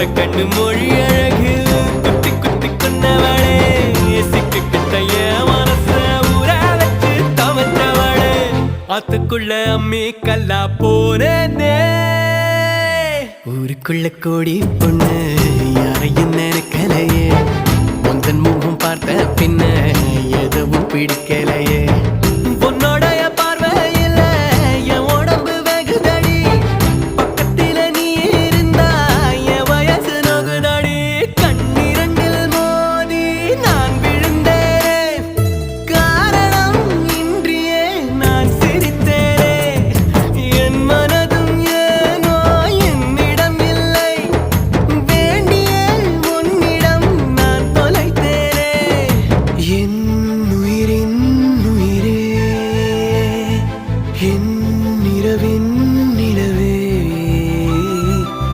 ஒத்த கண்ணு மொழி அழகு. குத்தி குத்தி கொண்டவளே சிக்கு கிட்டைய மனச ஊரா வச்சு தவற்றவளே. ஆத்துக்குள்ள அம்மி கல்லா போனே ஊருக்குள்ள கோடி பொண்ணு யாரையும் நினைக்கலையே. உந்தன் முகம் பார்த்த பின்ன எதுவும் பிடிக்கலையே. என்னுயிரின் உயிரே என் இரவின்